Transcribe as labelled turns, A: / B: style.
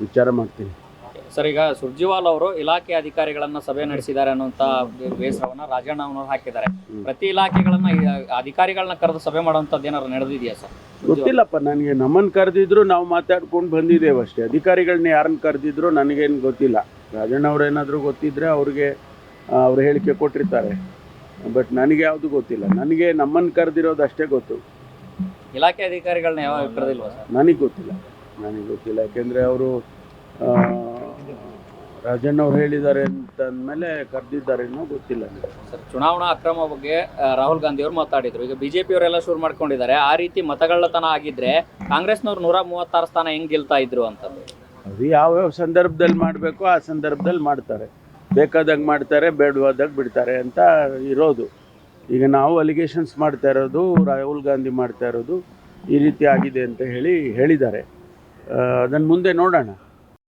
A: ವಿಚಾರ ಮಾಡ್ತೀನಿ.
B: ಸರ್ ಈಗ ಸುರ್ಜಿವಾಲ್ ಅವರು ಇಲಾಖೆ ಅಧಿಕಾರಿಗಳನ್ನ ಸಭೆ ನಡೆಸಿದ್ದಾರೆ ಅನ್ನುವಂತ ಬೇಸರವನ್ನ ರಾಜಣ್ಣ ಅವರು ಹಾಕಿದ್ದಾರೆ ಪ್ರತಿ ಇಲಾಖೆಗಳನ್ನ ಈ ಅಧಿಕಾರಿಗಳನ್ನ ಕರೆದು ಸಭೆ ಮಾಡುವಂತದ್ದು ಏನಾದ್ರು ನಡೆದಿದೆಯಾ ಸರ್?
A: ಗೊತ್ತಿಲ್ಲಪ್ಪ ನನಗೆ ನಮ್ಮನ್ನು ಕರೆದಿದ್ರು ನಾವು ಮಾತಾಡ್ಕೊಂಡು ಬಂದಿದ್ದೇವೆ ಅಷ್ಟೇ. ಅಧಿಕಾರಿಗಳನ್ನ ಯಾರನ್ನು ಕರೆದಿದ್ರು ನನಗೇನು ಗೊತ್ತಿಲ್ಲ. ರಾಜಣ್ಣ ಅವ್ರು ಏನಾದರೂ ಗೊತ್ತಿದ್ರೆ ಅವ್ರಿಗೆ ಅವ್ರು ಹೇಳಿಕೆ ಕೊಟ್ಟಿರ್ತಾರೆ. ಬಟ್ ನನಗೆ ಯಾವುದು ಗೊತ್ತಿಲ್ಲ. ನನಗೆ ನಮ್ಮನ್ನು ಕರೆದಿರೋದು ಅಷ್ಟೇ ಗೊತ್ತು.
B: ಇಲಾಖೆ ಅಧಿಕಾರಿಗಳನ್ನ ಯಾವಾಗ ಕರೆದಿಲ್ವಾ ಸರ್?
A: ನನಗೆ ಗೊತ್ತಿಲ್ಲ. ನನಗೆ ಗೊತ್ತಿಲ್ಲ. ಯಾಕೆಂದರೆ ಅವರು ರಾಜಣ್ಣ ಅವ್ರು ಹೇಳಿದ್ದಾರೆ ಅಂತ ಅಂದಮೇಲೆ ಕರೆದಿದ್ದಾರೆ ಅನ್ನೋ ಗೊತ್ತಿಲ್ಲ ನನಗೆ.
B: ಸರ್ ಚುನಾವಣಾ ಅಕ್ರಮ ಬಗ್ಗೆ ರಾಹುಲ್ ಗಾಂಧಿ ಅವರು ಮಾತಾಡಿದ್ರು. ಈಗ ಬಿಜೆಪಿ ಅವರೆಲ್ಲ ಶುರು ಮಾಡ್ಕೊಂಡಿದ್ದಾರೆ. ಆ ರೀತಿ ಮತಗಳ್ಳತನ ಆಗಿದ್ರೆ ಕಾಂಗ್ರೆಸ್ನವ್ರು ನೂರ ಮೂವತ್ತಾರು ಸ್ಥಾನ ಹೆಂಗ್ ಗೆಲ್ತಾ ಇದ್ರು ಅಂತ?
A: ಅದು ಯಾವ್ಯಾವ ಸಂದರ್ಭದಲ್ಲಿ ಮಾಡಬೇಕು ಆ ಸಂದರ್ಭದಲ್ಲಿ ಮಾಡ್ತಾರೆ. ಬೇಕಾದಾಗ ಮಾಡ್ತಾರೆ ಬೇಡವಾದಾಗ ಬಿಡ್ತಾರೆ ಅಂತ ಇರೋದು. ಈಗ ನಾವು ಅಲಿಗೇಷನ್ಸ್ ಮಾಡ್ತಾ ಇರೋದು ರಾಹುಲ್ ಗಾಂಧಿ ಮಾಡ್ತಾ ಇರೋದು ಈ ರೀತಿ ಆಗಿದೆ ಅಂತ ಹೇಳಿ ಹೇಳಿದ್ದಾರೆ. ಅದನ್ನು ಮುಂದೆ ನೋಡೋಣ.